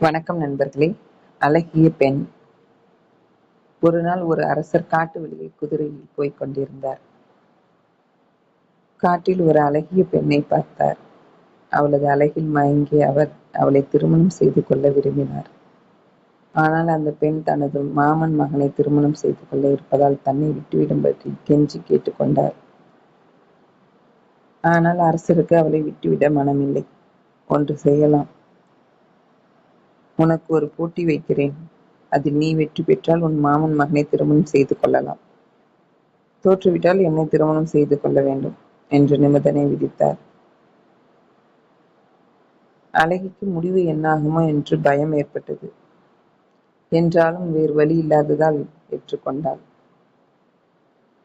வணக்கம் நண்பர்களே. அழகிய பெண். ஒரு நாள் ஒரு அரசர் காட்டு வழியில் குதிரையில் போய்க் கொண்டிருந்தார். காட்டில் ஒரு அழகிய பெண்ணை பார்த்தார். அவளது அழகில் மயங்கி அவர் அவளை திருமணம் செய்து கொள்ள விரும்பினார். ஆனால் அந்த பெண் தனது மாமன் மகனை திருமணம் செய்து கொள்ள இருப்பதால் தன்னை விட்டுவிடும்படி கெஞ்சி கேட்டுக்கொண்டார் ஆனால் அரசருக்கு அவளை விட்டுவிட மனமில்லை. ஒன்று செய்யலாம். உனக்கு ஒரு போட்டி வைக்கிறேன். அதில் நீ வெற்றி பெற்றால் உன் மாமன் மகனை திருமணம் செய்து கொள்ளலாம். தோற்றுவிட்டால் என்னை திருமணம் செய்து கொள்ள வேண்டும் என்று நிபந்தனை விதித்தார். அழகிக்கு முடிவு என்னாகுமோ என்று பயம் ஏற்பட்டது. என்றாலும் வேறு வழி இல்லாததால் ஏற்றுக்கொண்டாள்.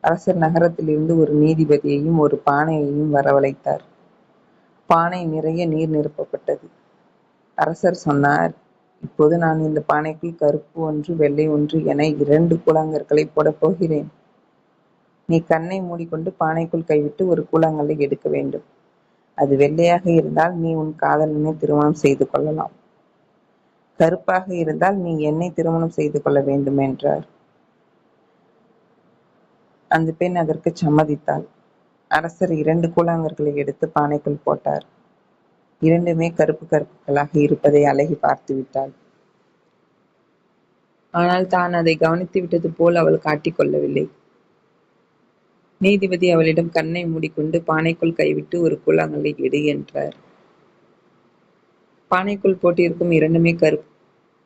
அரசர் நகரத்திலிருந்து ஒரு நீதிபதியையும் ஒரு பானையையும் வரவழைத்தார். பானை நிறைய நீர் நிரப்பப்பட்டது. அரசர் சொன்னார் இப்போது நான் இந்த பானைக்குள் கருப்பு ஒன்று வெள்ளை ஒன்று என இரண்டு கூழாங்கற்களை போடப் போகிறேன். நீ கண்ணை மூடிக்கொண்டு பானைக்குள் கைவிட்டு ஒரு கூழாங்கல்லை எடுக்க வேண்டும். அது வெள்ளையாக இருந்தால் நீ உன் காதலனை திருமணம் செய்து கொள்ளலாம். கருப்பாக இருந்தால் நீ என்னை திருமணம் செய்து கொள்ள வேண்டும் என்றார். அந்த பெண் அதற்கு சம்மதித்தாள். அரசர் இரண்டு கூழாங்கற்களை எடுத்து பானைக்குள் போட்டார். இரண்டுமே கருப்பு கருப்புகளாக இருப்பதை அழகி பார்த்து விட்டாள் ஆனால் தான் அதை கவனித்து விட்டது போல் அவள் காட்டிக்கொள்ளவில்லை நீதிபதி அவளிடம் கண்ணை மூடிக்கொண்டு பானைக்குள் கைவிட்டு ஒரு கூழாங்கல்லை எடு என்றார். பானைக்குள் போட்டிருக்கும் இரண்டுமே கருப்பு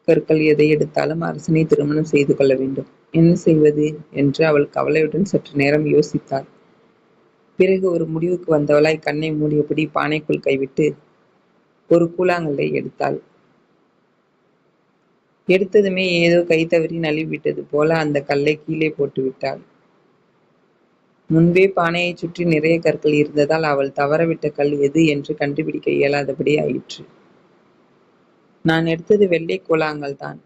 கற்கள் எதை எடுத்தாலும் அரசனை திருமணம் செய்து கொள்ள வேண்டும். என்ன செய்வது என்று அவள் கவலையுடன் சற்று நேரம் யோசித்தாள். பிறகு ஒரு முடிவுக்கு வந்தவளாய் கண்ணை மூடியபடி பானைக்குள் கைவிட்டு ஒரு கூழாங்கல்லை எடுத்தாள். எடுத்ததுமே ஏதோ கை தவறி நழுவிட்டது போல அந்த கல்லை கீழே போட்டு விட்டாள். முன்பே பானையை சுற்றி நிறைய கற்கள் இருந்ததால் அவள் தவறவிட்ட கல் எது என்று கண்டுபிடிக்க இயலாதபடி ஆயிற்று. நான் எடுத்தது வெள்ளை கூழாங்கல் தான்.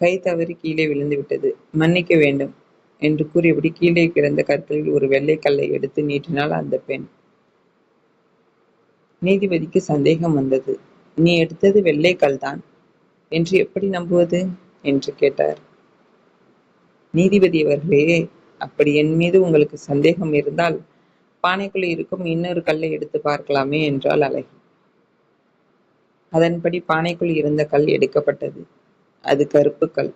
கை தவறி கீழே விழுந்து விட்டது. மன்னிக்க வேண்டும் என்று கூறியபடி கீழே கிடந்த கற்களில் ஒரு வெள்ளை கல்லை எடுத்து நீட்டினாள் அந்த பெண். நீதிபதிக்கு சந்தேகம் வந்தது. நீ எடுத்தது வெள்ளைக்கல் தான். என்று எப்படி நம்புவது? என்று கேட்டார். நீதிபதி அவர்களே அப்படி என் மீது உங்களுக்கு சந்தேகம் இருந்தால் பானைக்குள் இருக்கும் இன்னொரு கல்லை எடுத்து பார்க்கலாமே என்றால் அழகி. அதன்படி பானைக்குள் இருந்த கல் எடுக்கப்பட்டது. அது கருப்பு கல்.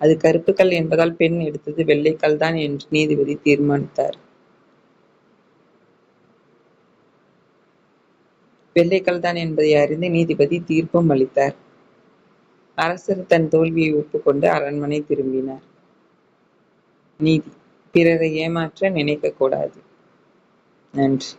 அது கருப்பு கல் என்பதால் பெண் எடுத்தது வெள்ளைக்கல் தான் என்று நீதிபதி தீர்மானித்தார். வெள்ளைக்கல் தான் என்பதை அறிந்து நீதிபதி தீர்ப்பும் அளித்தார். அரசர் தன் தோல்வியை ஒப்புக்கொண்டு அரண்மனை திரும்பினார். நீதி. பிறரை ஏமாற்ற நினைக்கக்கூடாது. நன்றி.